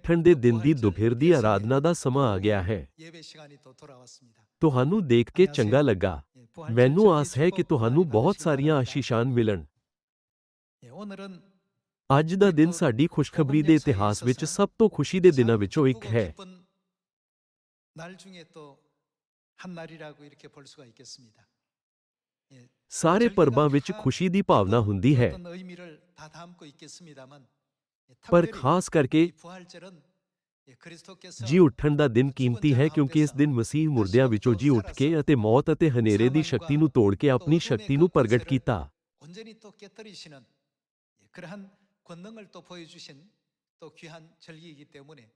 ठंडे दिन की दोपहर की आराधना का समा आ गया है तो देख के चंगा लगा मैनू आस है कि तुहानू बहुत सारिया आशीशान मिलन अज का दिन साड़ी खुशखबरी के इतिहास में सब तो खुशी के दिनों में एक है सारे पर्बा खुशी की भावना होंगी है ਪਰ 특별히 ਖਾਸ ਕਰਕੇ 이 부활절은 예, 그리스도께서 ਜੀ ਉੱਠਣ ਦਾ ਦਿਨ ਕੀਮਤੀ ਹੈ ਕਿਉਂਕਿ ਇਸ ਦਿਨ ਮਸੀਹ ਮੁਰਦਿਆਂ ਵਿੱਚੋਂ ਜੀ ਉੱਠ ਕੇ ਅਤੇ ਮੌਤ ਅਤੇ ਹਨੇਰੇ ਦੀ ਸ਼ਕਤੀ ਨੂੰ ਤੋੜ ਕੇ ਆਪਣੀ ਸ਼ਕਤੀ ਨੂੰ ਪ੍ਰਗਟ ਕੀਤਾ 온전히 또 깨뜨리시는 예, 그러한 권능을 또 보여주신 또 귀한 절기이기 때문에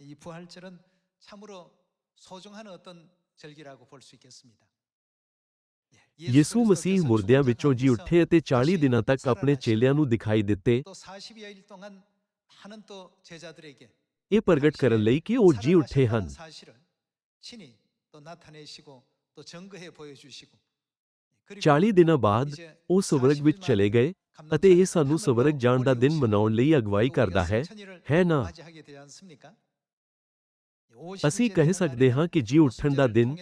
이 부활절은 참으로 소중한 어떤 절기라고 볼 수 있겠습니다. 예, ਯਿਸੂ ਮਸੀਹ 그리스도께서 ਮੁਰਦਿਆਂ 죽은 ਵਿੱਚੋਂ ਜੀ 자가운데서 ਉੱਠੇ ਅਤੇ 40 다시 ਦਿਨਾਂ ਤੱਕ ਆਪਣੇ 살아나신 ਚੇਲਿਆਂ ਨੂੰ ਦਿਖਾਈ ਦਿੱਤੇ 또 40여일 동안 많은 또 제자들에게 ਇਹ ਪ੍ਰਗਟ ਕਰਨ ਲਈ ਕਿ ਉਹ ਜੀ ਉੱਠੇ ਹਨ 살아나셨다는 사실을 친히 또 나타내시고 또 증거해 보여주시고 그리고 40 ਦਿਨਾਂ ਬਾਅਦ 이제 ਉਹ ਸਵਰਗ ਵਿੱਚ 40일 ਚਲੇ ਗਏ 만에 ਅਤੇ ਇਹ 감남산 ਸਾਨੂੰ ਸਵਰਗ ਜਾਣ ਦਾ ਦਿਨ ਮਨਾਉਣ ਲਈ ਅਗਵਾਈ 또 ਕਰਦਾ 우리가 ਹੈ 성천일을 ਹੈ ਨਾ 맞이하게 되지 않습니까? ਅਸੀਂ ਕਹਿ ਸਕਦੇ ਹਾਂ ਕਿ ਜੀ ਉੱਠਣ ਦਾ ਦਿਨ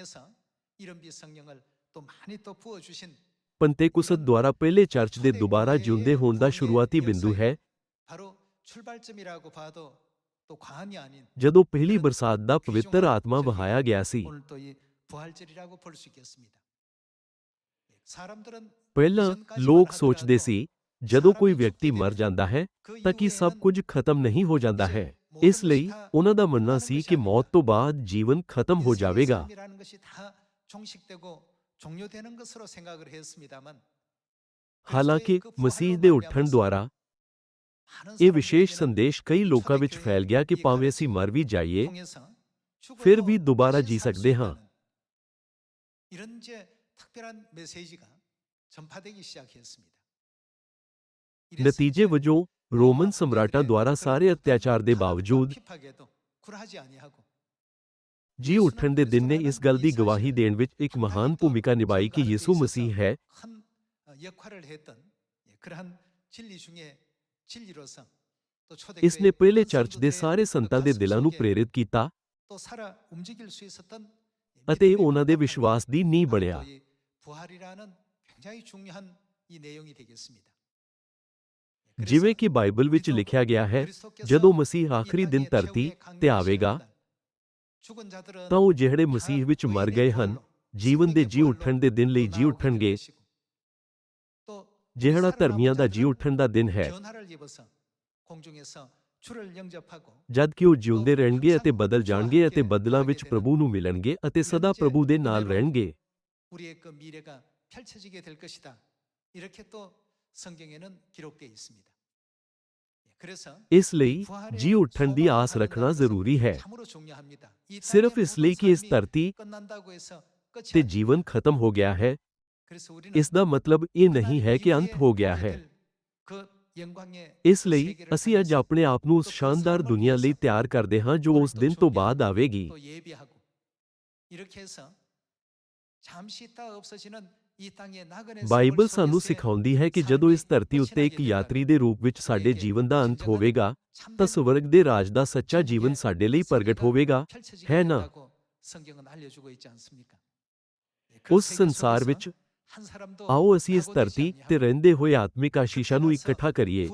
이런 비 성령을 또 많이 또 부어 주신 ਪੰਤੇਕੁਸਤ ਦੁਆਰਾ ਪਹਿਲੇ ਚਰਚ ਦੇ ਦੁਬਾਰਾ ਜਿਉਂਦੇ ਹੋਣ ਦਾ ਸ਼ੁਰੂਆਤੀ ਬਿੰਦੂ ਹੈ 바로 ਜਦੋਂ ਪਹਿਲੀ ਬਰਸਾਤ ਦਾ ਪਵਿੱਤਰ ਆਤਮਾ ਵਹਾਇਆ ਗਿਆ ਸੀ ਪਹਿਲਾਂ ਲੋਕ ਸੋਚਦੇ ਸੀ ਜਦੋਂ ਕੋਈ ਵਿਅਕਤੀ ਮਰ ਜਾਂਦਾ ਹੈ ਤਾਂ ਕਿ ਸਭ ਕੁਝ ਖਤਮ ਨਹੀਂ ਹੋ ਜਾਂਦਾ ਹੈ ਇਸ ਲਈ ਉਹਨਾਂ ਦਾ ਮੰਨਣਾ ਸੀ ਕਿ ਮੌਤ ਤੋਂ ਬਾਅਦ ਜੀਵਨ ਖਤਮ ਹੋ ਜਾਵੇਗਾ ਹਾਲਾਂਕਿ ਮਸੀਹ ਦੇ ਉੱਠਣ ਦੁਆਰਾ ਇਹ ਵਿਸ਼ੇਸ਼ ਸੰਦੇਸ਼ ਕਈ ਲੋਕਾਂ ਵਿੱਚ ਫੈਲ ਗਿਆ ਕਿ ਭਾਵੇਂ ਅਸੀਂ ਮਰ ਵੀ ਜਾਈਏ ਫਿਰ ਵੀ ਦੁਬਾਰਾ ਜੀ ਸਕਦੇ ਹਾਂ 이런 이제 특별한 메시지가 전파되기 시작했습니다. ਨਤੀਜੇ ਵਜੋਂ ਰੋਮਨ ਸਮਰਾਟਾਂ ਦੁਆਰਾ ਸਾਰੇ ਅਤਿਆਚਾਰ ਦੇ ਬਾਵਜੂਦ 핍하게도 굴하지 아니하고 ਜੀ ਉੱਠਣ ਦੇ ਦਿਨ ਨੇ ਇਸ ਗੱਲ ਦੀ ਗਵਾਹੀ ਦੇਣ ਵਿੱਚ ਇੱਕ ਮਹਾਨ ਭੂਮਿਕਾ ਨਿਭਾਈ ਕਿ ਯਿਸੂ ਮਸੀਹ ਹੈ 큰 어, 역할을 했던 예, 그러한 진리 중에 ਇਸ ਨੇ ਪਹਿਲੇ ਚਰਚ ਦੇ ਸਾਰੇ ਸੰਤਾਂ ਦੇ ਦਿਲਾਂ ਨੂੰ ਪ੍ਰੇਰਿਤ ਕੀਤਾ ਅਤੇ ਉਹਨਾਂ ਦੇ ਵਿਸ਼ਵਾਸ ਦੀ ਨੀਂਹ ਬਣਿਆ। ਜਿਵੇਂ ਕਿ ਬਾਈਬਲ ਵਿੱਚ ਲਿਖਿਆ ਗਿਆ ਹੈ ਜਦੋਂ ਮਸੀਹ ਆਖਰੀ ਦਿਨ ਧਰਤੀ ਤੇ ਆਵੇਗਾ ਤਾਂ ਉਹ ਜਿਹੜੇ ਮਸੀਹ ਵਿੱਚ ਮਰ ਗਏ ਹਨ ਜੀਵਨ ਦੇ ਜੀ ਉੱਠਣ ਦੇ ਦਿਨ ਲਈ ਜੀ ਉੱਠਣਗੇ ਜਿਹੜਾ 살아남은 ਧਰਮੀਆਂ ਦਾ ਜੀ 자들은 ਉੱਠਣ ਦਾ ਦਿਨ ਹੈ 변화를 입어서 공중에서 주를 영접하고 ਜਦ ਕਿ ਉਹ ਜਿਉਂਦੇ ਰਹਿਣਗੇ ਅਤੇ ਬਦਲ ਜਾਣਗੇ ਅਤੇ ਬਦਲਾਂ ਵਿੱਚ ਪ੍ਰਭੂ ਨੂੰ ਮਿਲਣਗੇ ਅਤੇ ਸਦਾ ਪ੍ਰਭੂ ਦੇ ਨਾਲ ਰਹਿਣਗੇ 우리의 그 미래가 펼쳐지게 될 것이다. 이렇게 또 성경에는 기록되어 있습니다. 예, 그래서 ਇਸ ਲਈ ਜੀ ਉੱਠਣ ਦੀ ਆਸ ਰੱਖਣਾ ਜ਼ਰੂਰੀ ਹੈ 참으로 중요합니다. 이 ਸਿਰਫ 땅의 ਇਸ ਲਈ ਕਿ ਇਸ 모든 ਧਰਤੀ 삶이 끝난다고 해서 끝이 ਤੇ 아니에요. ਜੀਵਨ ਖਤਮ ਹੋ ਗਿਆ ਹੈ 그래서 우리는 इसका मतलब ये नहीं है कि अंत हो गया है। इसलिए असी अज अपने आप उस शानदार दुनिया लिए तैयार करते हाँ जो उस दिन तो बाद आएगी बाइबल सानू सिखाती है कि जदों इस धरती उत्ते एक यात्री के रूप में साढ़े जीवन का अंत होगा तो स्वर्ग के राज का सच्चा जीवन साढ़े लिए प्रगट होगा है ना? उस संसार विच ਆਓ ਅਸੀਂ ਇਸ ਧਰਤੀ ਤੇ ਰਹਿੰਦੇ ਹੋਏ ਆਤਮਿਕ ਆਸ਼ੀਸ਼ਾਂ ਨੂੰ ਇਕੱਠਾ ਕਰੀਏ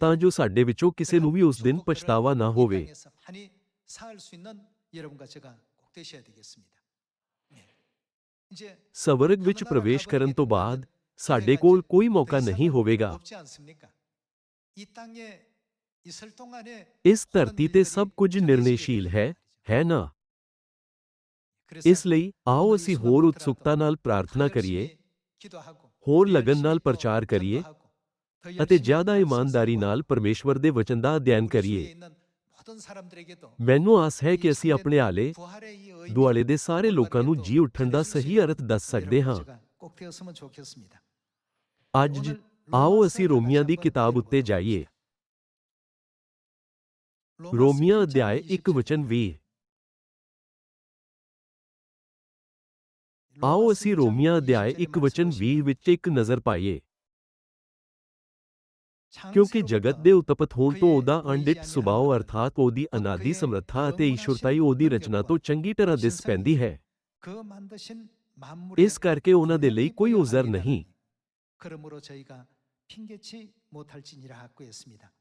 ਤਾਂ ਜੋ ਸਾਡੇ ਵਿੱਚੋਂ ਕਿਸੇ ਨੂੰ ਵੀ ਉਸ ਦਿਨ ਪਛਤਾਵਾ ਨਾ ਹੋਵੇ ਸਵਰਗ ਵਿੱਚ ਪ੍ਰਵੇਸ਼ ਕਰਨ ਤੋਂ ਬਾਅਦ ਸਾਡੇ ਕੋਲ ਕੋਈ ਮੌਕਾ ਨਹੀਂ ਹੋਵੇਗਾ ਇਸ ਧਰਤੀ ਤੇ ਸਭ ਕੁਝ ਨਿਰਣੇਸ਼ੀਲ ਹੈ ਹੈ ਨਾ ਇਸ ਲਈ ਆਓ ਅਸੀਂ ਹੋਰ ਉਤਸੁਕਤਾ ਨਾਲ ਪ੍ਰਾਰਥਨਾ ਕਰੀਏ ਹੋਰ ਲਗਨ ਨਾਲ ਪ੍ਰਚਾਰ ਕਰੀਏ ਅਤੇ ਜ਼ਿਆਦਾ ਇਮਾਨਦਾਰੀ ਨਾਲ ਪਰਮੇਸ਼ਵਰ ਦੇ ਵਚਨ ਦਾ ਅਧਿਐਨ ਕਰੀਏ। ਮੈਨੂੰ ਆਸ ਹੈ ਕਿ ਅਸੀਂ ਆਪਣੇ ਆਲੇ ਦੁਆਲੇ ਦੇ ਸਾਰੇ ਲੋਕਾਂ ਨੂੰ ਜੀ ਉੱਠਣ ਦਾ ਸਹੀ ਅਰਥ ਦੱਸ ਸਕਦੇ ਹਾਂ। ਅੱਜ ਆਓ ਅਸੀਂ ਰੋਮੀਆਂ ਦੀ ਕਿਤਾਬ ਉੱਤੇ ਜਾਈਏ। ਰੋਮੀਆਂ ਅਧਿਆਇ 1 ਵਚਨ 20 ਆਓ 로마서 ਅਸੀਂ 1장 ਰੋਮੀਆਂ ਅਧਿਆਇ 27 1 ਵਚਨ 20 ਵਿੱਚ ਇੱਕ ਨਜ਼ਰ ਪਾਈਏ ਕਿਉਂਕਿ ਜਗਤ ਦੇ ਉਤਪਤ ਹੋਣ ਤੋਂ ਉਹਦਾ ਅਣਡਿੱਠ ਸੁਭਾਅ ਅਰਥਾਤ ਉਹਦੀ ਅਨਾਦੀ ਸਮਰੱਥਾ ਅਤੇ ਈਸ਼ਵਰਤਾਈ ਉਹਦੀ ਰਚਨਾ ਤੋਂ ਚੰਗੀ ਤਰ੍ਹਾਂ ਦਿਸ ਪੈਂਦੀ ਹੈ ਇਸ ਕਰਕੇ ਉਹਨਾਂ ਦੇ ਲਈ ਕੋਈ ਉਜ਼ਰ ਨਹੀਂ 그러므로 저희가 핑계치 못할지니라 했습니다.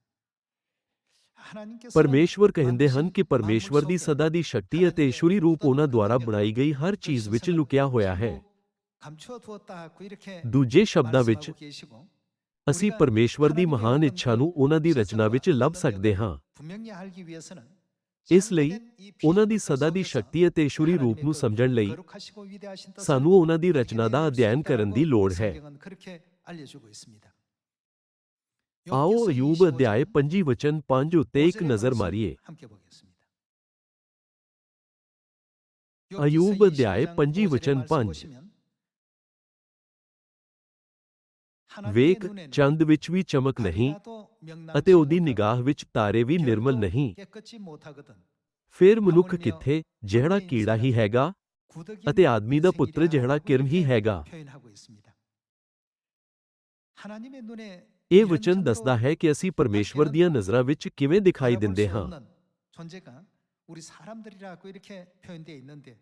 ਪਰਮੇਸ਼ਵਰ ਕਹਿੰਦੇ ਹਨ ਕਿ ਪਰਮੇਸ਼ਵਰ ਦੀ ਸਦਾ ਦੀ ਸ਼ਕਤੀ ਅਤੇ ਈਸ਼ਵਰੀ ਰੂਪ ਉਹਨਾਂ ਦੁਆਰਾ ਬਣਾਈ ਗਈ ਹਰ ਚੀਜ਼ ਵਿੱਚ ਲੁਕਿਆ ਹੋਇਆ ਹੈ। ਦੂਜੇ ਸ਼ਬਦਾਂ ਵਿੱਚ ਅਸੀਂ ਪਰਮੇਸ਼ਵਰ ਦੀ ਮਹਾਨ ਇੱਛਾ ਨੂੰ ਉਹਨਾਂ ਦੀ ਰਚਨਾ ਵਿੱਚ ਲੱਭ ਸਕਦੇ ਹਾਂ। ਇਸ ਲਈ ਉਹਨਾਂ ਦੀ ਸਦਾ ਦੀ ਸ਼ਕਤੀ ਅਤੇ ਈਸ਼ਵਰੀ ਰੂਪ ਨੂੰ ਸਮਝਣ ਲਈ ਸਾਨੂੰ ਉਹਨਾਂ ਦੀ ਰਚਨਾ ਦਾ ਅਧਿਐਨ ਕਰਨ ਦੀ ਲੋੜ ਹੈ। आओ अयूब अध्याय पंजी वचन पाँच उत्ते एक नज़र मारिए। अयूब अध्याय पंजी वचन पाँच। वेख चंद विच भी चमक नहीं अते ओदी निगाह विच तारे भी निर्मल नहीं। फिर मनुख किथे जेहड़ा कीड़ा ही हैगा? अते आदमी दा पुत्र जेहड़ा किरम ही हैगा? 표현하고 있습니다. 하나님의 눈에 ਇਹ 이런 ਵਚਨ 정도로 ਦੱਸਦਾ ਹੈ ਕਿ ਅਸੀਂ ਪਰਮੇਸ਼ਵਰ ਦੀਆਂ ਨਜ਼ਰਾਂ ਵਿੱਚ ਕਿਵੇਂ ਦਿਖਾਈ 바라볼 ਦਿੰਦੇ 수 ਹਾਂ 없는 존재가 우리 사람들이라고 이렇게 표현되어 있는데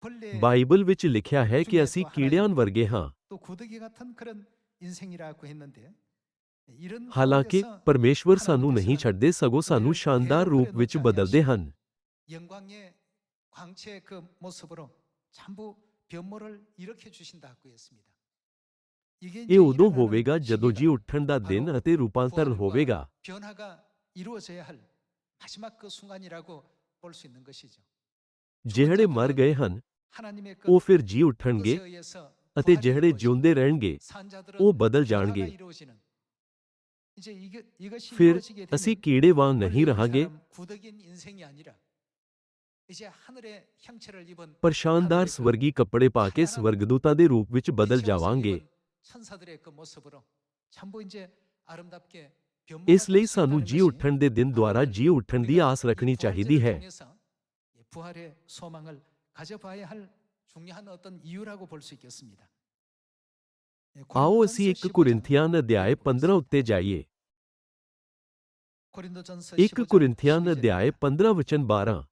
벌레 ਬਾਈਬਲ ਵਿੱਚ ਲਿਖਿਆ ਹੈ ਕਿ ਅਸੀਂ ਕੀੜਿਆਂ ਵਰਗੇ ਹਾਂ 또 구더기 같은 그런 인생이라고 했는데 이런 ਹਾਲਾਂਕਿ 가운데서 ਪਰਮੇਸ਼ਵਰ ਸਾਨੂੰ ਨਹੀਂ ਛੱਡਦੇ ਸਗੋਂ ਸਾਨੂੰ ਸ਼ਾਨਦਾਰ ਰੂਪ ਵਿੱਚ ਬਦਲਦੇ ਹਨ 영광의 광채의 그 모습으로 전부 변모를 일으켜 주신다고 했습니다. ਇਹ ਉਦੋਂ ਹੋਵੇਗਾ ਜਦੋਂ ਜੀ ਉੱਠਣ ਦਾ ਦਿਨ ਅਤੇ ਰੂਪਾਂਤਰਣ ਹੋਵੇਗਾ। ਜਿਹੜੇ ਮਰ ਗਏ ਹਨ ਉਹ ਫਿਰ ਜੀ ਉੱਠਣਗੇ ਅਤੇ ਜਿਹੜੇ ਜਿਉਂਦੇ ਰਹਿਣਗੇ। ਉਹ ਬਦਲ ਜਾਣਗੇ। ਫਿਰ ਅਸੀਂ ਕੀੜੇ ਵਾਂਗ ਨਹੀਂ ਰਹਾਂਗੇ। ਪਰ ਸ਼ਾਨਦਾਰ ਸਵਰਗੀ ਕੱਪੜੇ ਪਾ ਕੇ ਸਵਰਗਦੂਤਾਂ ਦੇ ਰੂਪ ਵਿੱਚ ਬਦਲ ਜਾਵਾਂਗੇ। 입은 천사들의 그 모습으로 전부 이제 아름답게 ਇਸ ਲਈ ਸਾਨੂੰ ਜੀ ਉੱਠਣ ਦੇ ਦਿਨ ਦੁਆਰਾ ਜੀ ਉੱਠਣ ਦੀ ਆਸ ਰੱਖਣੀ ਚਾਹੀਦੀ ਹੈ 부활의 소망을 가져봐야 할 중요한 어떤 이유라고 볼 수 있겠습니다. 예, ਆਓ ਅਸੀਂ 고린도전서 1 15장 ਕੁਰਿੰਥੀਆਨ ਅਧਿਆਇ 15 ਉੱਤੇ ਜਾਈਏ 고린도전서 1 15장 ਕੁਰਿੰਥੀਆਨ 12 ਅਧਿਆਇ 15 ਵਚਨ 12 그리스도께서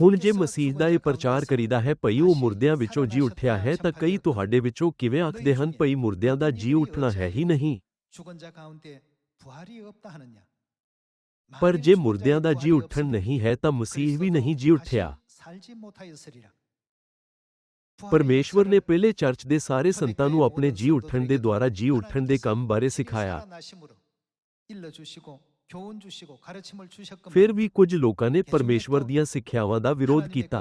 ਹੁਣ ਜੇ ਮਸੀਹ ਦਾ ਇਹ ਪ੍ਰਚਾਰ ਕਰੀਦਾ ਹੈ, ਭਈ ਉਹ ਮੁਰਦਿਆਂ ਵਿੱਚੋਂ ਜੀ ਉੱਠਿਆ ਹੈ, ਤਾਂ ਕਈ ਤੁਹਾਡੇ ਵਿੱਚੋਂ ਕਿਵੇਂ ਆਖਦੇ ਹਨ, ਭਈ ਮੁਰਦਿਆਂ ਦਾ ਜੀ ਉੱਠਣਾ ਹੈ ਹੀ ਨਹੀਂ? ਪਰ ਜੇ ਮੁਰਦਿਆਂ ਦਾ ਜੀ ਉੱਠਣ ਨਹੀਂ ਹੈ, ਤਾਂ ਮਸੀਹ ਵੀ ਨਹੀਂ ਜੀ ਉੱਠਿਆ। ਪਰਮੇਸ਼ਵਰ ਨੇ ਪਹਿਲੇ ਚਰਚ ਦੇ ਸਾਰੇ ਸੰਤਾਂ ਨੂੰ ਆਪਣੇ ਜੀ ਉੱਠਣ ਦੇ ਦੁਆਰਾ ਜੀ ਉੱਠਣ ਦੇ ਕੰਮ ਬਾਰੇ ਸਿਖਾਇਆ। फिर भी कुछ लोगों ने परमेश्वर दिया सिख्यावां विरोध किया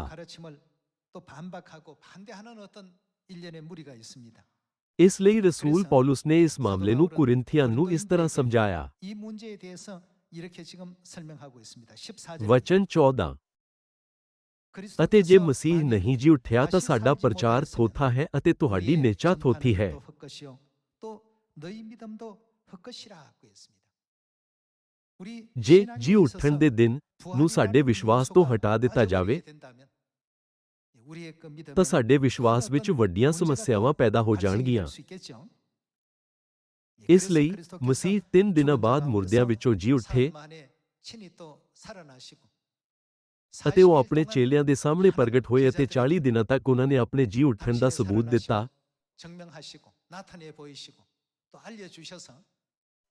इसलिए रसूल पॉलुस ने इस मामले नु इस तरह समझाया। वचन चौदह। ਅਤੇ ਜੇ ਮਸੀਹ ਨਹੀਂ ਜੀ ਉੱਠਿਆ ਤਾਂ ਸਾਡਾ ਪ੍ਰਚਾਰ ਥੋਥਾ ਹੈ ਅਤੇ ਜੇ ਜੀ ਉੱਠਣ ਦੇ ਦਿਨ ਨੂੰ ਸਾਡੇ ਵਿਸ਼ਵਾਸ ਤੋਂ ਹਟਾ ਦਿੱਤਾ ਜਾਵੇ ਤਾਂ ਸਾਡੇ ਵਿਸ਼ਵਾਸ ਵਿੱਚ ਵੱਡੀਆਂ ਸਮੱਸਿਆਵਾਂ ਪੈਦਾ ਹੋ ਜਾਣਗੀਆਂ ਇਸ ਲਈ ਮਸੀਹ ਤਿੰਨ ਦਿਨਾਂ ਬਾਅਦ ਮੁਰਦਿਆਂ ਵਿੱਚੋਂ ਜੀ ਉੱਠੇ ਅਤੇ ਉਹ ਆਪਣੇ ਚੇਲਿਆਂ ਦੇ ਸਾਹਮਣੇ ਪ੍ਰਗਟ ਹੋਏ ਅਤੇ 40 ਦਿਨਾਂ ਤੱਕ ਉਹਨਾਂ ਨੇ ਆਪਣੇ ਜੀ ਉੱਠਣ ਦਾ ਸਬੂਤ ਦਿੱਤਾ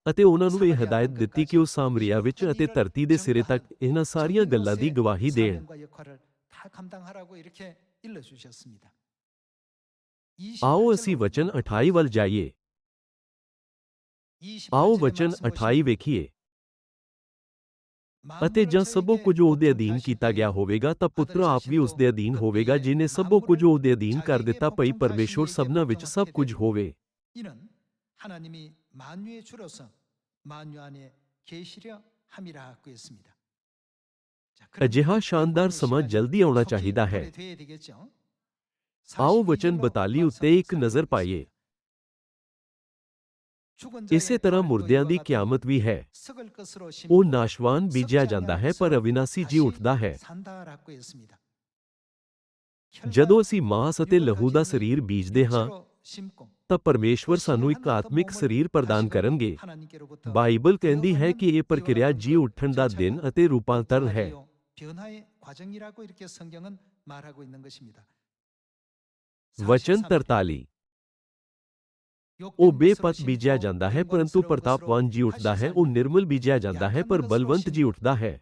ਅਤੇ ਉਹਨਾਂ ਨੂੰ ਇਹ ਹਦਾਇਤ ਦਿੱਤੀ ਕਿ ਉਹ ਸਾਮਰੀਆ ਵਿੱਚ ਅਤੇ ਧਰਤੀ ਦੇ ਸਿਰੇ ਤੱਕ ਇਹਨਾਂ ਸਾਰੀਆਂ ਗੱਲਾਂ ਦੀ ਗਵਾਹੀ ਦੇਣ। ਆਓ ਅਸੀਂ ਵਚਨ 28 ਵੱਲ ਜਾਈਏ। ਆਓ ਵਚਨ 28 ਵੇਖੀਏ। ਅਤੇ ਜਾਂ ਸਭੋ ਕੁਝ ਉਹਦੇ ਅਧੀਨ ਕੀਤਾ ਗਿਆ ਹੋਵੇਗਾ ਤਾਂ ਪੁੱਤਰ ਆਪ ਵੀ ਉਸਦੇ ਅਧੀਨ ਹੋਵੇਗਾ ਜਿਨੇ ਸਭੋ ਕੁਝ ਉਹਦੇ ਅਧੀਨ ਕਰ ਦਿੱਤਾ ਭਈ ਪਰਮੇਸ਼ਵਰ ਸਭਨਾ ਵਿੱਚ ਸਭ ਕੁਝ ਹੋਵੇ। 하나님이 만유의 주로서 만유 안에 계시려 함이라 하고 했습니다. 자, 그럼 ਅਜਿਹਾ ਸ਼ਾਨਦਾਰ ਸਮਾਂ ਜਲਦੀ ਆਉਣਾ 속히 ਚਾਹੀਦਾ ਹੈ 돼야 되겠죠? ਆਓ ਵਚਨ 42 42 ਉੱਤੇ ਇੱਕ ਨਜ਼ਰ ਪਾਈਏ ਇਸੇ ਤਰ੍ਹਾਂ ਮੁਰਦਿਆਂ ਦੀ ਕਿਆਮਤ ਵੀ ਹੈ ਉਹ ਨਾਸ਼ਵਾਨ ਬੀਜਿਆ ਜਾਂਦਾ ਹੈ ਪਰ ਅਵਿਨਾਸੀ ਜੀ ਉੱਠਦਾ ਹੈ ਜਦੋਂ ਅਸੀਂ ਮਾਂਸ ਅਤੇ ਲਹੂ ਦਾ ਸਰੀਰ ਬੀਜਦੇ ਹਾਂ ਤਾਂ ਪਰਮੇਸ਼ਵਰ ਸਾਨੂੰ ਇੱਕ ਆਤਮਿਕ ਸਰੀਰ ਪ੍ਰਦਾਨ ਕਰਨਗੇ ਬਾਈਬਲ ਕਹਿੰਦੀ ਹੈ ਕਿ ਇਹ ਪ੍ਰਕਿਰਿਆ ਜੀ ਉੱਠਣ ਦਾ ਦਿਨ ਅਤੇ ਰੂਪਾਂਤਰਨ ਹੈ ਵਚਨ 43 ਉਹ ਬੇਪਤ ਬੀਜਿਆ ਜਾਂਦਾ ਹੈ ਪਰੰਤੂ ਪ੍ਰਤਾਪਵਾਨ ਜੀ ਉੱਠਦਾ ਹੈ ਉਹ ਨਿਰਮਲ ਬੀਜਿਆ ਜਾਂਦਾ ਹੈ ਪਰ ਬਲਵੰਤ ਜੀ ਉੱਠਦਾ ਹੈ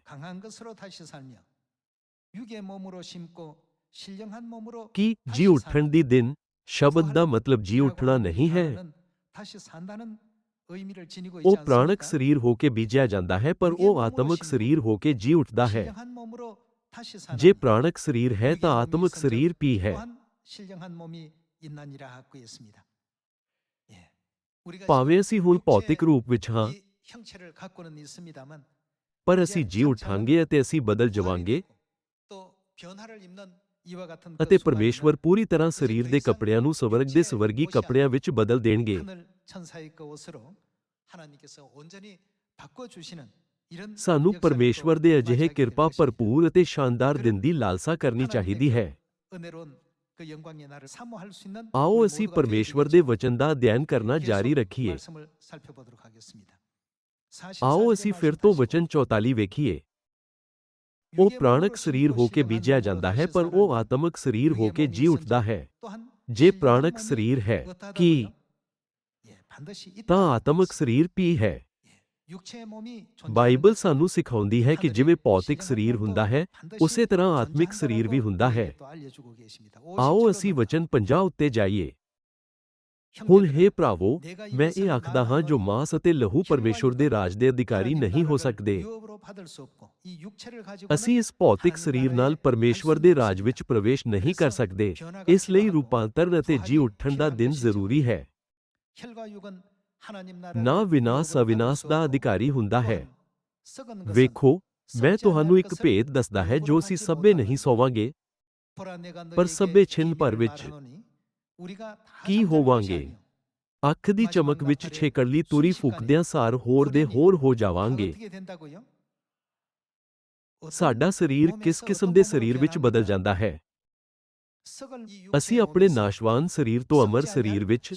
ਕੀ ਜੀ ਉੱਠਣ ਦੀ ਦਿਨ शब्द का मतलब जी उठना नहीं है। वो प्राणक शरीर होके बीजा जाता है, पर वो आत्मक शरीर होके जी उठता है। जे प्राणक शरीर है तो आत्मक शरीर पी है। भावे असी हूँ भौतिक रूप विच हाँ। पर असी जी उठांगे असी बदल जावे ਅਤੇ ਪਰਮੇਸ਼ਵਰ ਪੂਰੀ ਤਰ੍ਹਾਂ ਸਰੀਰ ਦੇ ਕੱਪੜਿਆਂ ਨੂੰ ਸਵਰਗ ਦੇ ਸਵਰਗੀ ਕੱਪੜਿਆਂ ਵਿੱਚ ਬਦਲ ਦੇਣਗੇ। ਸਾਨੂੰ ਪਰਮੇਸ਼ਵਰ ਦੇ ਅਜਿਹੇ ਕਿਰਪਾ ਭਰਪੂਰ ਅਤੇ ਸ਼ਾਨਦਾਰ ਦਿਨ ਦੀ ਲਾਲਸਾ ਕਰਨੀ ਚਾਹੀਦੀ ਹੈ। ਆਓ ਅਸੀਂ ਪਰਮੇਸ਼ਵਰ ਦੇ ਵਚਨ ਦਾ ਅਧਿਐਨ ਕਰਨਾ ਜਾਰੀ ਰੱਖੀਏ। ਆਓ ਅਸੀਂ ਫਿਰ ਤੋਂ ਵਚਨ 44 ਵੇਖੀਏ। ਉਹ ਪ੍ਰਾਣਕ ਸਰੀਰ ਹੋ ਕੇ ਬੀਜਿਆ ਜਾਂਦਾ ਹੈ ਪਰ ਉਹ ਆਤਮਿਕ ਸਰੀਰ ਹੋ ਕੇ ਜੀ ਉੱਠਦਾ ਹੈ। ਜੇ ਪ੍ਰਾਣਕ ਸਰੀਰ ਹੈ ਕਿ? ਤਾਂ ਆਤਮਿਕ ਸਰੀਰ ਵੀ ਹੈ। ਬਾਈਬਲ ਸਾਨੂੰ ਸਿਖਾਉਂਦੀ ਹੈ ਕਿ ਜਿਵੇਂ ਭੌਤਿਕ ਸਰੀਰ ਹੁੰਦਾ ਹੈ ਉਸੇ ਤਰ੍ਹਾਂ ਆਤਮਿਕ ਸਰੀਰ ਵੀ ਹੁੰਦਾ ਹੈ। ਆਓ ਅਸੀਂ ਵਚਨ 50 ਉੱਤੇ ਜਾਈਏ। ਹੁਣ हे ਭਰਾਵੋ ਮੈਂ ਇਹ ਆਖਦਾ ਹਾਂ ਜੋ ਮਾਸ ਅਤੇ ਲਹੂ ਪਰਮੇਸ਼ਵਰ ਦੇ ਰਾਜ ਦੇ ਅਧਿਕਾਰੀ ਨਹੀਂ ਹੋ ਸਕਦੇ ਅਸੀਂ ਇਸ ਭੌਤਿਕ ਸਰੀਰ ਨਾਲ ਪਰਮੇਸ਼ਵਰ ਦੇ ਰਾਜ ਵਿੱਚ ਪ੍ਰਵੇਸ਼ ਨਹੀਂ ਕਰ ਸਕਦੇ ਇਸ ਲਈ ਰੂਪਾਂਤਰਨ ਅਤੇ ਜੀ ਉੱਠਣ ਦਾ ਦਿਨ ਜ਼ਰੂਰੀ ਹੈ ਨਾ ਵਿਨਾਸ਼ ਅਵਿਨਾਸ਼ ਦਾ ਅਧਿਕਾਰੀ ਹੁੰਦਾ ਹੈ ਵੇਖੋ ਮੈਂ ਤੁਹਾਨੂੰ ਇੱਕ ਭੇਦ ਦੱਸਦਾ ਹੈ ਜੋ ਅਸੀਂ ਸਭੇ ਨਹੀਂ ਸੋਵਾਂਗੇ ਪਰ ਸਭੇ ਛਿੰਨ ਭਰ ਵਿੱਚ ਕੀ ਹੋਵਾਂਗੇ ਅੱਖ ਦੀ ਚਮਕ ਵਿੱਚ ਛੇਕੜਲੀ ਤੁਰੀ ਫੂਕਦਿਆਂ ਸਾਰ ਹੋਰ ਦੇ ਹੋਰ ਹੋ ਜਾਵਾਂਗੇ ਸਾਡਾ ਸਰੀਰ ਕਿਸ ਕਿਸਮ ਦੇ ਸਰੀਰ ਵਿੱਚ ਬਦਲ ਜਾਂਦਾ ਹੈ ਅਸੀਂ ਆਪਣੇ ਨਾਸ਼ਵਾਨ ਸਰੀਰ ਤੋਂ ਅਮਰ ਸਰੀਰ ਵਿੱਚ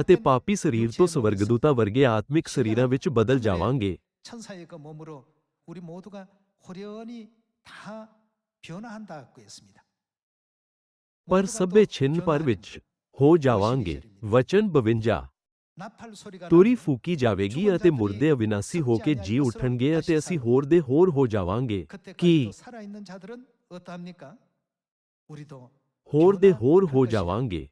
ਅਤੇ ਪਾਪੀ ਸਰੀਰ ਤੋਂ ਸਵਰਗਦੂਤਾ ਵਰਗੇ ਆਤਮਿਕ ਸਰੀਰਾਂ ਵਿੱਚ ਬਦਲ ਜਾਵਾਂਗੇ 천사의 그 몸으로 우리 모두가 호련히 다 변화한다고 했습니다. ਪਰ ਸਭੇ ਛਿੰਨ ਪਰ ਵਿੱਚ ਹੋ ਜਾਵਾਂਗੇ। ਵਚਨ 52 ਤੋਰੀ ਫੂਕੀ ਜਾਵੇਗੀ ਅਤੇ ਮੁਰਦੇ ਅਵਿਨਾਸੀ ਹੋ ਕੇ ਜੀ ਉਠਣਗੇ ਅਤੇ ਅਸੀਂ ਹੋਰ ਦੇ ਹੋਰ ਹੋ ਜਾਵਾਂਗੇ। ਕੀ? ਹੋਰ ਦੇ ਹੋਰ ਹੋ ਜਾਵਾਂਗੇ।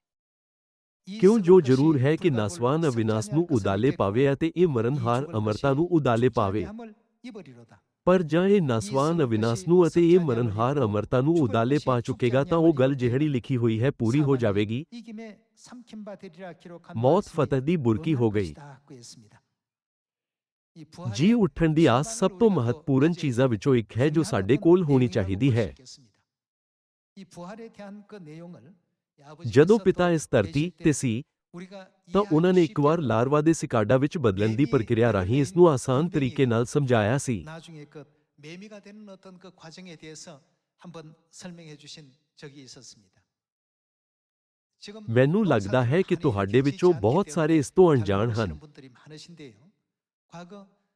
ਕਿਉਂ ਜੋ ਜ਼ਰੂਰ ਹੈ ਕਿ ਨਾਸਵਾਨ ਅਵਿਨਾਸ ਨੂੰ ਉਦਾਲੇ ਪਾਵੇ ਅਤੇ ਇਹ ਮਰਨਹਾਰ ਅਮਰਤਾ ਨੂੰ ਉਦਾਲੇ ਪਾਵੇ। ਪਰ ਜਾਂ ਇਹ ਨਾਸਵਾਨ ਅਵਿਨਾਸ਼ ਨੂੰ ਅਤੇ ਇਹ ਮਰਨਹਾਰ ਅਮਰਤਾ ਨੂੰ ਉਦਾਲੇ ਪਾ ਚੁੱਕੇਗਾ ਤਾਂ ਉਹ ਗੱਲ ਜਿਹੜੀ ਲਿਖੀ ਹੋਈ ਹੈ ਪੂਰੀ ਹੋ ਜਾਵੇਗੀ। ਮੌਤ ਫਤਹ ਦੀ ਬੁਰਕੀ ਹੋ ਗਈ। ਜੀ ਉੱਠਣ ਦੀ ਆਸ ਸਭ ਤੋਂ ਮਹੱਤਵਪੂਰਨ ਚੀਜ਼ਾਂ ਵਿੱਚੋਂ ਇੱਕ ਹੈ ਜੋ ਸਾਡੇ ਕੋਲ ਹੋਣੀ ਚਾਹੀਦੀ ਹੈ। ਜਦੋਂ ਪਿਤਾ ਇਸ ਧਰਤੀ ਤੇ ਸੀ ਤਾਂ ਉਹਨਾਂ ਨੇ ਇੱਕ ਵਾਰ ਲਾਰਵਾ ਦੇ ਸਿਕਾਡਾ ਵਿੱਚ ਬਦਲਣ ਦੀ ਪ੍ਰਕਿਰਿਆ ਰਾਹੀਂ ਇਸ ਨੂੰ ਆਸਾਨ ਤਰੀਕੇ ਨਾਲ ਸਮਝਾਇਆ ਸੀ 나중에 그 매미가 되는 어떤 그 과정에 대해서 한번 설명해 주신 적이 있었습니다. 지금 ਮੈਨੂੰ ਲੱਗਦਾ ਹੈ ਕਿ ਤੁਹਾਡੇ ਵਿੱਚੋਂ ਬਹੁਤ ਸਾਰੇ ਇਸ ਤੋਂ ਅਣਜਾਣ ਹਨ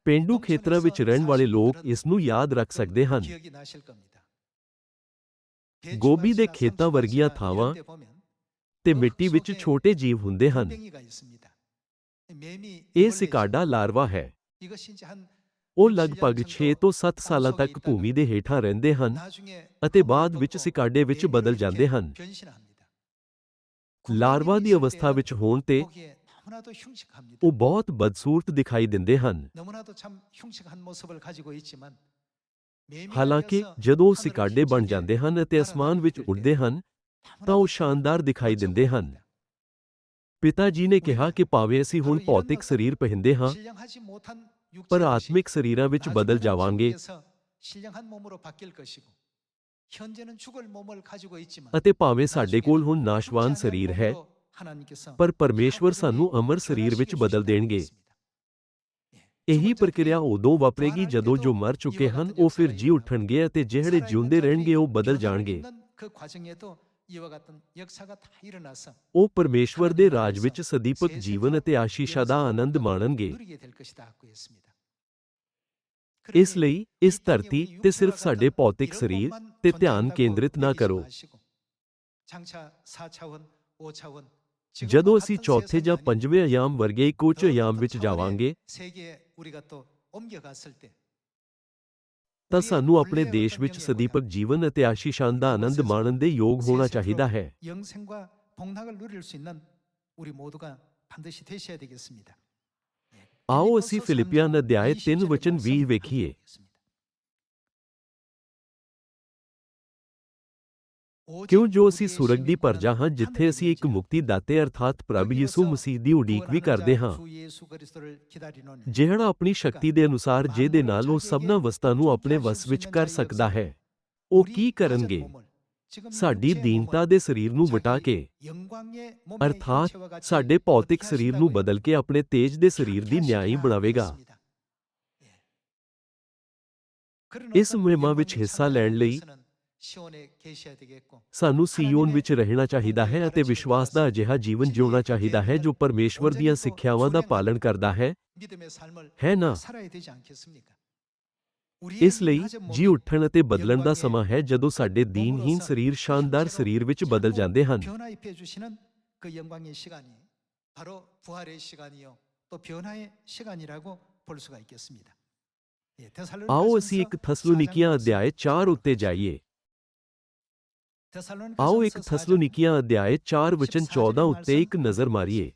ਪੇਂਡੂ ਖੇਤਰਾਂ ਵਿੱਚ ਰਹਿਣ ਵਾਲੇ ਲੋਕ ਇਸ ਨੂੰ ਯਾਦ ਰੱਖ ਸਕਦੇ ਹਨ ਗੋਭੀ ਦੇ ਖੇਤਾਂ ਵਰਗੀਆਂ ਥਾਵਾਂ ਤੇ ਮਿੱਟੀ ਵਿੱਚ ਛੋਟੇ ਜੀਵ ਹੁੰਦੇ ਹਨ। ਇਹ ਸਿਕਾਡਾ ਲਾਰਵਾ ਹੈ। ਉਹ ਲਗਭਗ 6 ਤੋਂ 7 ਸਾਲਾਂ ਤੱਕ ਭੂਮੀ ਦੇ ਹੇਠਾਂ ਰਹਿੰਦੇ ਹਨ ਅਤੇ ਬਾਅਦ ਵਿੱਚ ਸਿਕਾਡੇ ਵਿੱਚ ਬਦਲ ਜਾਂਦੇ ਹਨ। ਲਾਰਵਾ ਦੀ ਅਵਸਥਾ ਵਿੱਚ ਹੋਣ ਤੇ ਉਹ ਬਹੁਤ ਬਦਸੂਰਤ ਦਿਖਾਈ ਦਿੰਦੇ ਹਨ। ਹਾਲਾਂਕਿ ਜਦੋਂ ਉਹ ਸਿਕਾਡੇ ਬਣ ਜਾਂਦੇ ਹਨ ਅਤੇ ਅਸਮਾਨ ਵਿੱਚ ਉੱਡਦੇ ਹਨ ਤਾਂ ਉਹ ਸ਼ਾਨਦਾਰ ਦਿਖਾਈ ਦਿੰਦੇ ਹਨ। ਪਿਤਾ ਜੀ ਨੇ ਕਿਹਾ ਕਿ ਭਾਵੇਂ ਅਸੀਂ ਹੁਣ ਭੌਤਿਕ ਸਰੀਰ ਪਹਿਨਦੇ ਹਾਂ, ਪਰ ਆਤਮਿਕ ਸਰੀਰਾਂ ਵਿੱਚ ਬਦਲ ਜਾਵਾਂਗੇ। ਅਤੇ ਭਾਵੇਂ ਸਾਡੇ ਕੋਲ ਹੁਣ ਨਾਸ਼ਵਾਨ ਸਰੀਰ ਹੈ, ਪਰ ਪਰਮੇਸ਼ਵਰ ਸਾਨੂੰ ਅਮਰ ਸਰੀਰ ਵਿੱਚ ਬਦਲ ਦੇਣਗੇ। ਇਹੀ ਪ੍ਰਕਿਰਿਆ ਉਦੋਂ ਵਾਪਰੇਗੀ ਜਦੋਂ ਜੋ ਮਰ ਚੁੱਕੇ ਹਨ, ਉਹ ਫਿਰ ਜੀ ਉੱਠਣਗੇ ਅਤੇ ਜਿਹੜੇ ਜਿਉਂਦੇ ਰਹਿਣਗੇ, ਉਹ ਬਦਲ ਜਾਣਗੇ। ਉਹ ਪਰਮੇਸ਼ਵਰ ਦੇ ਰਾਜ ਵਿੱਚ ਸਦੀਪਕ ਜੀਵਨ ਅਤੇ ਆਸ਼ੀਸ਼ਾਂ ਦਾ ਆਨੰਦ ਮਾਣਨਗੇ ਇਸ ਲਈ ਇਸ ਧਰਤੀ ਤੇ ਸਿਰਫ ਸਾਡੇ ਭੌਤਿਕ ਸਰੀਰ ਤੇ ਧਿਆਨ ਕੇਂਦਰਿਤ ਨਾ ਕਰੋ ਜਦੋਂ ਅਸੀਂ ਚੌਥੇ ਜਾਂ ਪੰਜਵੇਂ ਆਯਾਮ ਵਰਗੇ ਕੁਝ ਆਯਾਮ ਵਿੱਚ ਜਾਵਾਂਗੇ ਤਾਂ ਸਾਨੂੰ ਆਪਣੇ ਦੇਸ਼ ਵਿੱਚ ਸਦੀਪਕ ਜੀਵਨ ਅਤੇ ਆਸ਼ੀਸ਼ਾਂ ਦਾ ਆਨੰਦ ਮਾਣਨ ਦੇ ਯੋਗ ਹੋਣਾ ਚਾਹੀਦਾ ਹੈ 영생과 복락을 누릴 수 있는 우리 모두가 반드시 되셔야 되겠습니다. ਆਓ ਅਸੀਂ ਫਿਲਿਪੀਅਨ ਅਧਿਆਇ 3 ਵਚਨ 20 ਵੇਖੀਏ ਕਿਉਂ ਜੋ ਅਸੀਂ ਸੁਰਗ ਦੀ ਪਰਜਾ ਹਾਂ ਜਿੱਥੇ ਅਸੀਂ ਇੱਕ ਮੁਕਤੀ ਦਾਤੇ ਅਰਥਾਤ ਪ੍ਰਭ ਯਿਸੂ ਮਸੀਹ ਦੀ ਉਡੀਕ ਵੀ ਕਰਦੇ ਹਾਂ। ਜਿਹੜਾ ਆਪਣੀ ਸ਼ਕਤੀ ਦੇ ਅਨੁਸਾਰ ਜਿਹਦੇ ਨਾਲ ਉਹ ਸਭਨਾ ਵਸਤਾਂ ਨੂੰ ਆਪਣੇ ਵਸ ਵਿੱਚ ਕਰ ਸਕਦਾ ਹੈ। ਉਹ ਕੀ ਕਰਨਗੇ? ਸਾਡੀ ਦੀਨਤਾ ਦੇ ਸਰੀਰ ਨੂੰ ਵਟਾ ਕੇ ਅਰਥਾਤ ਸਾਡੇ ਭੌਤਿਕ ਸਰੀਰ ਨੂੰ ਬਦਲ ਕੇ ਆਪਣੇ ਤੇਜ ਦੇ ਸਰੀਰ ਦੀ ਨਿਆਈ ਬਣਾਵੇਗਾ। ਇਸ ਮੁਹਿੰਮਾਂ ਵਿੱਚ ਹਿੱਸਾ ਲੈਣ ਲਈ ਸਾਨੂੰ ਸਿਯੋਨ ਵਿੱਚ ਰਹਿਣਾ ਚਾਹੀਦਾ ਹੈ ਅਤੇ ਵਿਸ਼ਵਾਸ ਦਾ ਅਜਿਹਾ ਜੀਵਨ ਜਿਉਣਾ ਚਾਹੀਦਾ ਹੈ ਜੋ ਪਰਮੇਸ਼ਵਰ ਦੀਆਂ ਸਿੱਖਿਆਵਾਂ ਦਾ ਪਾਲਣ ਕਰਦਾ ਹੈ ਹੈ ਨਾ ਇਸ ਲਈ ਜੀ ਉੱਠਣ ਅਤੇ ਬਦਲਣ ਦਾ ਸਮਾਂ ਹੈ ਜਦੋਂ ਸਾਡੇ ਦੀਨਹੀਨ ਸਰੀਰ ਸ਼ਾਨਦਾਰ ਸਰੀਰ ਵਿੱਚ ਬਦਲ ਜਾਂਦੇ ਹਨ ਆਓ ਅਸੀਂ ਇੱਕ ਥਸਲੂਨੀਕੀਆਂ ਅਧਿਆਇ 4 ਉੱਤੇ ਜਾਈਏ ਆਓ ਇੱਕ ਥਸਲੋਨੀਕੀਆਂ ਅਧਿਆਇ 4 ਵਚਨ 14 ਉੱਤੇ ਇੱਕ ਨਜ਼ਰ ਮਾਰੀਏ।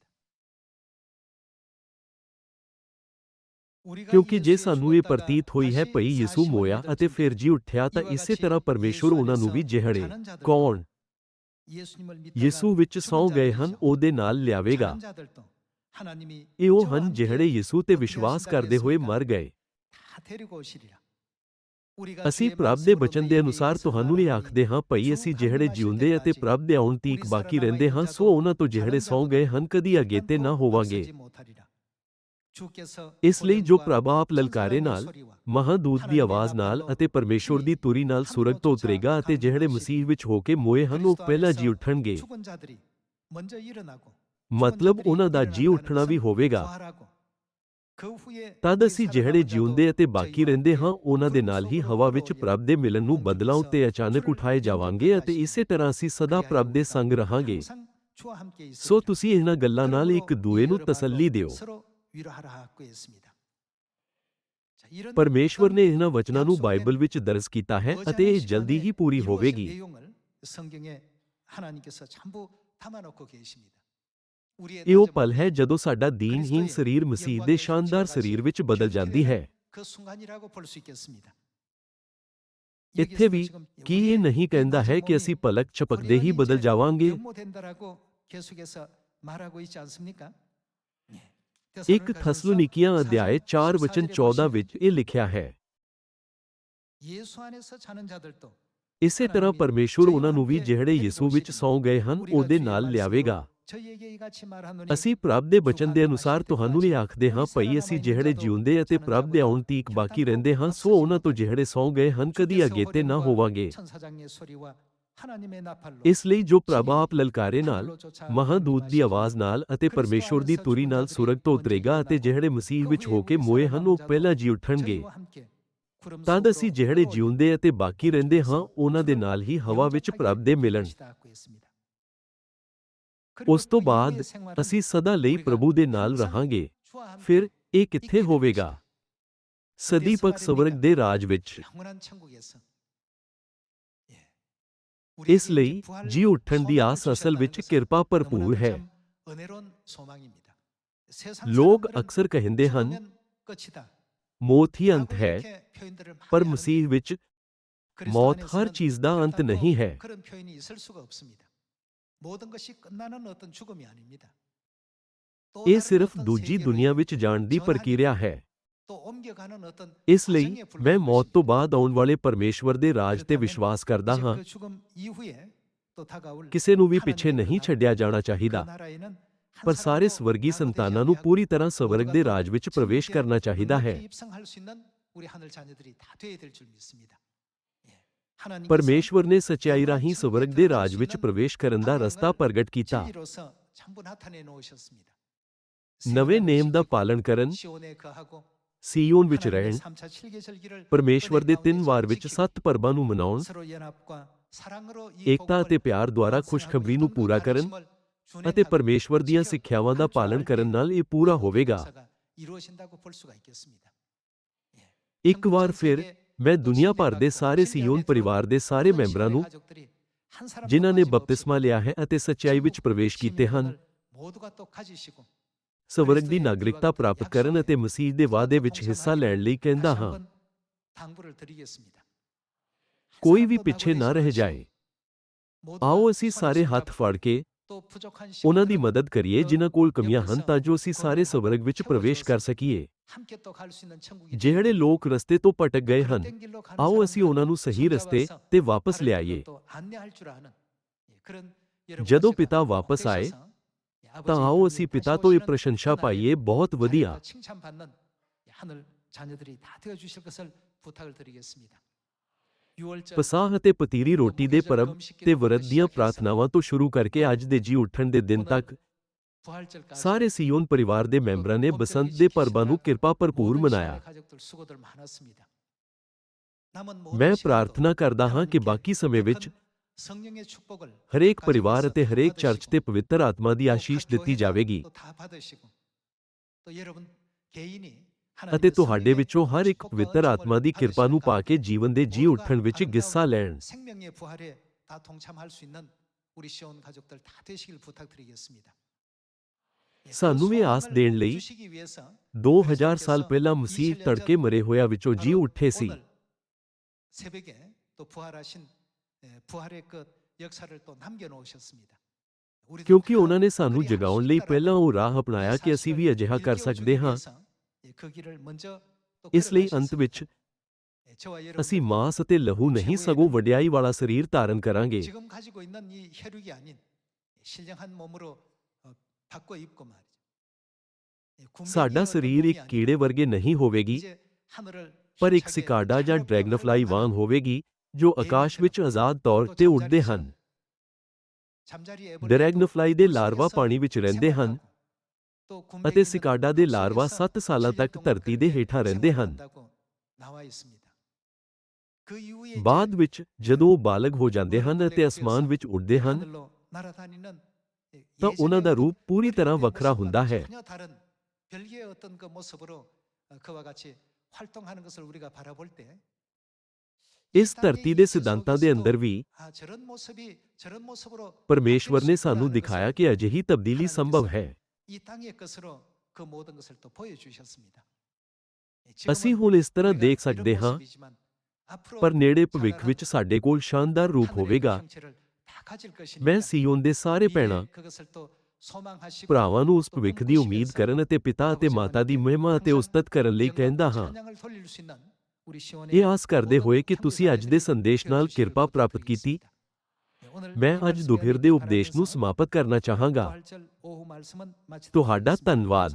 ਕਿਉਂਕਿ ਜੇ ਸਾਨੂੰ ਇਹ ਪ੍ਰਤੀਤ ਹੋਈ ਹੈ ਭਈ ਯਿਸੂ ਮੋਇਆ ਅਤੇ ਫਿਰ ਜੀ ਉੱਠਿਆ ਤਾਂ ਇਸੇ ਤਰ੍ਹਾਂ ਪਰਮੇਸ਼ਵਰ ਉਹਨਾਂ ਨੂੰ ਵੀ ਜਿਹੜੇ। ਕੌਣ? ਯਿਸੂ ਵਿੱਚ ਸੌ ਗਏ ਹਨ ਉਹਦੇ ਨਾਲ ਲਿਆਵੇਗਾ। ਇਹ ਉਹ ਹਨ ਜਿਹੜੇ ਯਿਸੂ ਤੇ ਵਿਸ਼ਵਾਸ ਕਰਦੇ ਹੋਏ ਮਰ ਗਏ। ਅਸੀਂ ਪ੍ਰਭ ਦੇ ਬਚਨ ਦੇ ਅਨੁਸਾਰ ਤੁਹਾਨੂੰ ਇਹ ਆਖਦੇ ਹਾਂ ਭਈ ਅਸੀਂ ਜਿਹੜੇ ਜਿਉਂਦੇ ਅਤੇ ਪ੍ਰਭ ਦੇ ਆਉਣ ਤੀਕ ਬਾਕੀ ਰਹਿੰਦੇ ਹਾਂ ਸੋ ਉਹਨਾਂ ਤੋਂ ਜਿਹੜੇ ਸੌ ਗਏ ਹਨ ਕਦੀ ਅਗੇਤੇ ਨਾ ਹੋਵਾਂਗੇ। ਇਸ ਲਈ ਜੋ ਪ੍ਰਭ ਆਪ ਲਲਕਾਰੇ ਨਾਲ ਮਹਾਦੂਤ ਦੀ ਆਵਾਜ਼ ਨਾਲ ਅਤੇ ਪਰਮੇਸ਼ਵਰ ਦੀ ਤੁਰੀ ਨਾਲ ਸੁਰਗ ਤੋਂ ਉਤਰੇਗਾ ਅਤੇ ਜਿਹੜੇ ਮਸੀਹ ਵਿੱਚ ਹੋ ਕੇ ਮੋਏ ਹਨ ਉਹ ਪਹਿਲਾਂ ਜੀ ਉੱਠਣਗੇ। ਮਤਲਬ ਉਹਨਾਂ ਦਾ ਜੀ ਉੱਠਣਾ ਵੀ ਹੋਵੇਗਾ। ਤਦ ਅਸੀਂ ਜਿਹੜੇ ਜਿਉਂਦੇ ਅਤੇ ਬਾਕੀ ਰਹਿੰਦੇ ਹਾਂ। ਉਹਨਾਂ ਦੇ ਨਾਲ ਹੀ ਹਵਾ ਵਿੱਚ ਪ੍ਰਭ ਦੇ ਮਿਲਨ ਨੂੰ ਬਦਲਾਂ ਉੱਤੇ ਅਚਾਨਕ ਉਠਾਏ ਜਾਵਾਂਗੇ ਅਤੇ ਇਸੇ ਤਰ੍ਹਾਂ ਅਸੀਂ ਸਦਾ ਪ੍ਰਭ ਦੇ ਸੰਗ ਰਹਾਂਗੇ। ਸੋ ਤੁਸੀਂ ਇਹਨਾਂ ਗੱਲਾਂ ਨਾਲ ਇੱਕ ਦੂਏ ਨੂੰ ਤਸੱਲੀ ਦਿਓ। ਪਰਮੇਸ਼ਵਰ ਨੇ ਇਹਨਾਂ ਵਚਨਾਂ ਨੂੰ ਬਾਈਬਲ ਵਿੱਚ ਦਰਜ ਕੀਤਾ ਹੈ ਅਤੇ ਇਹ ਜਲਦੀ ਹੀ ਪੂਰੀ ਹੋਵੇਗੀ। ਇਹ ਉਹ ਪਲ ਹੈ ਜਦੋਂ ਸਾਡਾ ਦੀਨਹੀਨ ਸਰੀਰ ਮਸੀਹ ਦੇ ਸ਼ਾਨਦਾਰ ਸਰੀਰ ਵਿੱਚ ਬਦਲ ਜਾਂਦੀ ਹੈ। ਇੱਥੇ ਵੀ ਕੀ ਇਹ ਨਹੀਂ ਕਹਿੰਦਾ ਹੈ ਕਿ ਅਸੀਂ ਪਲਕ ਛਪਕਦੇ ਹੀ ਬਦਲ ਜਾਵਾਂਗੇ? ਇੱਕ ਥਸਲੋਨੀਕੀਆਂ ਅਧਿਆਇ 4 ਵਚਨ 14 ਵਿੱਚ ਇਹ ਲਿਖਿਆ ਹੈ। ਇਸੇ ਤਰ੍ਹਾਂ ਪਰਮੇਸ਼ਵਰ ਉਹਨਾਂ ਨੂੰ ਵੀ ਜਿਹੜੇ ਯਿਸੂ ਵਿੱਚ ਸੌ ਗਏ ਹਨ ਉਹਦੇ ਨਾਲ ਲਿਆਵੇਗਾ। ਅਸੀਂ ਪ੍ਰਭ ਦੇ ਬਚਨ ਦੇ ਅਨੁਸਾਰ ਤੁਹਾਨੂੰ ਇਹ ਆਖਦੇ ਹਾਂ ਭਈ ਅਸੀਂ ਜਿਹੜੇ ਜਿਉਂਦੇ ਅਤੇ ਪ੍ਰਭ ਦੇ ਆਉਣ ਤੀਕ ਬਾਕੀ ਰਹਿੰਦੇ ਹਾਂ ਸੋ ਉਹਨਾਂ ਤੋਂ ਜਿਹੜੇ ਸੌ ਗਏ ਹਨ ਕਦੀ ਅਗੇਤੇ ਨਾ ਹੋਵਾਂਗੇ। ਇਸ ਲਈ ਜੋ ਪ੍ਰਭ ਆਪ ਲਲਕਾਰੇ ਨਾਲ ਮਹਾਦੂਤ ਦੀ ਆਵਾਜ਼ ਨਾਲ ਅਤੇ ਪਰਮੇਸ਼ਵਰ ਦੀ ਤੁਰੀ ਨਾਲ ਸੁਰਗ ਤੋਂ ਉਤਰੇਗਾ ਅਤੇ ਜਿਹੜੇ ਮਸੀਹ ਵਿੱਚ ਹੋ ਕੇ ਮੋਏ ਹਨ ਉਹ ਪਹਿਲਾਂ ਜੀ ਉੱਠਣਗੇ। ਤਦ ਅਸੀਂ ਜਿਹੜੇ ਜਿਉਂਦੇ ਅਤੇ ਬਾਕੀ ਰਹਿੰਦੇ ਹਾਂ ਉਹਨਾਂ ਦੇ ਨਾਲ ਹੀ ਹਵਾ ਵਿੱਚ ਪ੍ਰਭ ਦੇ ਮਿਲਣ। ਉਸ ਤੋਂ ਬਾਅਦ ਅਸੀਂ ਸਦਾ ਲਈ ਪ੍ਰਭੂ ਦੇ ਨਾਲ ਰਹਾਂਗੇ। ਫਿਰ ਇਹ ਕਿੱਥੇ ਹੋਵੇਗਾ? ਸਦੀਪਕ ਸਵਰਗ ਦੇ ਰਾਜ ਵਿੱਚ। ਇਸ ਲਈ ਜੀ ਉੱਠਣ ਦੀ ਆਸ ਅਸਲ ਵਿੱਚ ਕਿਰਪਾ ਭਰਪੂਰ ਹੈ। ਲੋਕ ਅਕਸਰ ਕਹਿੰਦੇ ਹਨ ਮੌਤ ਹੀ ਅੰਤ ਹੈ ਪਰ ਮਸੀਹ ਵਿੱਚ ਮੌਤ ਹਰ ਚੀਜ਼ ਦਾ ਅੰਤ ਨਹੀਂ ਹੈ। ਇਹ ਸਿਰਫ ਦੂਜੀ ਦੁਨੀਆ ਵਿੱਚ ਜਾਣ ਦੀ ਪ੍ਰਕਿਰਿਆ ਹੈ ਇਸ ਲਈ ਮੈਂ ਮੌਤ ਤੋਂ ਬਾਅਦ ਆਉਣ ਵਾਲੇ ਪਰਮੇਸ਼ਵਰ ਦੇ ਰਾਜ ਤੇ ਵਿਸ਼ਵਾਸ ਕਰਦਾ ਹਾਂ ਕਿਸੇ ਨੂੰ ਵੀ ਪਿੱਛੇ ਨਹੀਂ ਛੱਡਿਆ ਜਾਣਾ ਚਾਹੀਦਾ ਪਰ ਸਾਰੇ ਸਵਰਗੀ ਸੰਤਾਨਾਂ ਨੂੰ ਪੂਰੀ ਤਰ੍ਹਾਂ ਸਵਰਗ ਦੇ ਰਾਜ ਵਿੱਚ ਪ੍ਰਵੇਸ਼ ਕਰਨਾ ਚਾਹੀਦਾ ਹੈ ਪਰਮੇਸ਼ਵਰ ਨੇ ਸਚਾਈ ਰਾਹੀਂ ਸਵਰਗ ਦੇ ਰਾਜ ਵਿੱਚ ਪ੍ਰਵੇਸ਼ ਕਰਨ ਦਾ ਰਸਤਾ ਪ੍ਰਗਟ ਕੀਤਾ। ਨਵੇਂ ਨੇਮ ਦਾ ਪਾਲਣ ਕਰਨ ਸੀਯੋਨ ਵਿੱਚ ਰਹਿਣ। ਪਰਮੇਸ਼ਵਰ ਦੇ ਤਿੰਨ ਵਾਰ ਵਿੱਚ ਸੱਤ ਪਰਬਾਂ ਨੂੰ ਮਨਾਉਣ। ਏਕਤਾ ਅਤੇ ਪਿਆਰ ਦੁਆਰਾ ਖੁਸ਼ਖਬਰੀ ਨੂੰ ਪੂਰਾ ਕਰਨ ਅਤੇ ਪਰਮੇਸ਼ਵਰ ਦੀਆਂ ਸਿੱਖਿਆਵਾਂ ਦਾ ਪਾਲਣ ਕਰਨ ਨਾਲ ਇਹ ਪੂਰਾ ਹੋਵੇਗਾ। ਇੱਕ ਵਾਰ ਫਿਰ ਮੈਂ ਦੁਨੀਆ ਭਰ ਦੇ ਸਾਰੇ ਸੀਯੋਨ ਪਰਿਵਾਰ ਦੇ ਸਾਰੇ ਮੈਂਬਰਾਂ ਨੂੰ, ਜਿਨ੍ਹਾਂ ਨੇ ਬਪਤਿਸਮਾ ਲਿਆ ਹੈ ਅਤੇ ਸੱਚਾਈ ਵਿੱਚ ਪ੍ਰਵੇਸ਼ ਕੀਤੇ ਹਨ, ਸਵਰਗ ਦੀ ਨਾਗਰਿਕਤਾ ਪ੍ਰਾਪਤ ਕਰਨ ਅਤੇ ਮਸੀਹ ਦੇ ਵਾਅਦੇ ਵਿੱਚ ਹਿੱਸਾ ਲੈਣ ਲਈ ਕਹਿੰਦਾ ਹਾਂ। ਕੋਈ ਵੀ ਪਿੱਛੇ ਨਾ ਰਹਿ ਜਾਏ। ਆਓ ਅਸੀਂ ਸਾਰੇ ਹੱਥ ਫੜ ਕੇ ਉਹਨਾਂ ਦੀ ਮਦਦ ਕਰੀਏ, ਜਿਨ੍ਹਾਂ ਕੋਲ ਕਮੀਆਂ ਹਨ, ਤਾਂ ਜੋ ਅਸੀਂ ਸਾਰੇ ਸਵਰਗ ਵਿੱਚ ਪ੍ਰਵੇਸ਼ ਕਰ ਸਕੀਏ। ਜਿਹੜੇ ਲੋਕ ਰਸਤੇ ਤੋਂ ਭਟਕ ਗਏ ਹਨ ਆਓ ਅਸੀਂ ਉਹਨਾਂ ਨੂੰ ਸਹੀ ਰਸਤੇ ਤੇ ਵਾਪਸ ਲਿਆਈਏ। ਜਦੋਂ ਪਿਤਾ ਵਾਪਸ ਆਏ ਤਾਂ ਆਓ ਅਸੀਂ ਪਿਤਾ ਤੋਂ ਇਹ ਪ੍ਰਸ਼ੰਸਾ ਪਾਈਏ ਬਹੁਤ ਵਧੀਆ। ਪਸਾਹ ਅਤੇ ਪਤੀਰੀ ਰੋਟੀ ਦੇ ਪਰਬ ਤੇ ਵਰਤ ਦੀਆਂ ਪ੍ਰਾਰਥਨਾਵਾਂ ਤੋਂ ਸ਼ੁਰੂ ਕਰਕੇ ਅੱਜ ਦੇ ਜੀ ਉੱਠਣ ਦੇ ਦਿਨ ਤੱਕ ਸਾਰੇ ਸੀਯੋਨ ਪਰਿਵਾਰ ਦੇ ਮੈਂਬਰਾਂ ਨੇ ਬਸੰਤ ਦੇ ਪਰਬਾਂ ਨੂੰ ਕਿਰਪਾ ਭਰਪੂਰ ਮਨਾਇਆ ਮੈਂ ਪ੍ਰਾਰਥਨਾ ਕਰਦਾ ਹਾਂ ਕਿ ਬਾਕੀ ਸਮੇਂ ਵਿੱਚ ਹਰੇਕ ਪਰਿਵਾਰ ਅਤੇ ਹਰੇਕ ਚਰਚ ਤੇ ਪਵਿੱਤਰ ਆਤਮਾ ਦੀ ਆਸ਼ੀਸ਼ ਦਿੱਤੀ ਜਾਵੇਗੀ ਅਤੇ ਤੁਹਾਡੇ ਵਿੱਚੋਂ ਹਰ ਇੱਕ ਪਵਿੱਤਰ ਆਤਮਾ ਦੀ ਕਿਰਪਾ ਨੂੰ ਪਾ ਕੇ ਜੀਵਨ ਦੇ ਜੀ ਉੱਠਣ ਵਿੱਚ ਹਿੱਸਾ ਲੈਣ 생명의 부활에 다 동참할 수 있는 우리 시온 가족들 다 되시길 부탁드리겠습니다. ਸਾਨੂੰ ਇਹ ਆਸ ਦੇਣ ਲਈ 2000 ਸਾਲ ਪਹਿਲਾਂ ਮਸੀਹ ਤੜਕੇ ਮਰੇ ਹੋਇਆ ਵਿੱਚੋਂ ਜੀ ਉੱਠੇ ਸੀ 새벽에 또 부활하신 부활의 끝 역사를 또 남겨 놓으셨습니다. ਕਿਉਂਕਿ ਉਹਨਾਂ ਨੇ ਸਾਨੂੰ ਜਗਾਉਣ ਲਈ ਪਹਿਲਾਂ ਉਹ ਰਾਹ ਅਪਣਾਇਆ ਕਿ ਅਸੀਂ ਵੀ ਅਜਿਹਾ ਕਰ ਸਕਦੇ ਹਾਂ ਇਸ ਲਈ ਅੰਤ ਵਿੱਚ ਅਸੀਂ ਮਾਸ ਅਤੇ ਲਹੂ ਨਹੀਂ ਸਗੋਂ ਵਡਿਆਈ ਵਾਲਾ ਸਰੀਰ ਧਾਰਨ ਕਰਾਂਗੇ ਸਾਡਾ ਸਰੀਰ ਇੱਕ ਕੀੜੇ ਵਰਗੇ ਨਹੀਂ ਹੋਵੇਗੀ ਪਰ ਇੱਕ ਸਿਕਾਡਾ ਜਾਂ ਡਰੈਗਨਫਲਾਈ ਵਾਂਗ ਹੋਵੇਗੀ ਜੋ ਆਕਾਸ਼ ਵਿੱਚ ਆਜ਼ਾਦ ਤੌਰ ਤੇ ਉੱਡਦੇ ਹਨ। ਡਰੈਗਨਫਲਾਈ ਦੇ ਲਾਰਵਾ ਪਾਣੀ ਵਿੱਚ ਰਹਿੰਦੇ ਹਨ ਅਤੇ ਸਿਕਾਡਾ ਦੇ ਲਾਰਵਾ 7 ਸਾਲਾਂ ਤੱਕ ਧਰਤੀ ਦੇ ਹੇਠਾਂ ਰਹਿੰਦੇ ਹਨ। ਬਾਅਦ ਵਿੱਚ ਜਦੋਂ ਉਹ ਬਾਲਗ ਹੋ ਜਾਂਦੇ ਹਨ ਅਤੇ ਅਸਮਾਨ ਵਿੱਚ ਉੱਡਦੇ ਹਨ 하늘로 날아다니는 예, ਤਾਂ ਉਹਨਾਂ ਦਾ 예전의 ਰੂਪ ਪੂਰੀ ਤਰ੍ਹਾਂ 그리스도의 ਵੱਖਰਾ 모습과는 ਹੁੰਦਾ ਹੈ 전혀 다른 별개의 어떤 그 모습으로 어, 그와 같이 활동하는 것을 우리가 바라볼 때 ਇਸ ਧਰਤੀ ਦੇ ਸਿਧਾਂਤਾਂ ਦੇ ਅੰਦਰ ਵੀ 아, 저런 모습이 저런 모습으로 ਪਰਮੇਸ਼ਵਰ ਨੇ 바뀔 수 ਸਾਨੂੰ 있구나라는 ਦਿਖਾਇਆ 것을 ਕਿ ਅਜਿਹੀ ਤਬਦੀਲੀ ਸੰਭਵ ਹੈ 이 땅의 것으로 그 모든 것을 또 보여주셨습니다. 예, ਅਸੀਂ 지금은 ਹੁਣ ਇਸ ਤਰ੍ਹਾਂ 우리가 ਦੇਖ 이런 ਸਕਦੇ ਹਾਂ 모습이지만 앞으로 ਪਰ ਨੇੜੇ ਭਵਿੱਖ 찬란한 ਵਿੱਚ ਸਾਡੇ ਕੋਲ ਸ਼ਾਨਦਾਰ ਰੂਪ 하늘의 그 ਹੋਵੇਗਾ 형체를 다 가질 ਮੈਂ ਸਿਯੋਨ ਦੇ ਸਾਰੇ ਭੈਣਾਂ ਭਰਾਵਾਂ ਨੂੰ ਉਸ ਭਵਿੱਖ ਦੀ ਉਮੀਦ ਕਰਨ ਅਤੇ ਪਿਤਾ ਅਤੇ ਮਾਤਾ ਦੀ ਮਹਿਮਾ ਅਤੇ ਉਸਤਤ ਕਰਨ ਲਈ ਕਹਿੰਦਾ ਹਾਂ। ਇਹ ਆਸ ਕਰਦੇ ਹੋਏ ਕਿ ਤੁਸੀਂ ਅੱਜ ਦੇ ਸੰਦੇਸ਼ ਨਾਲ ਕਿਰਪਾ ਪ੍ਰਾਪਤ ਕੀਤੀ। ਮੈਂ ਅੱਜ ਦੁਪਹਿਰ ਦੇ ਉਪਦੇਸ਼ ਨੂੰ ਸਮਾਪਤ ਕਰਨਾ ਚਾਹਾਂਗਾ। ਤੁਹਾਡਾ ਧੰਨਵਾਦ।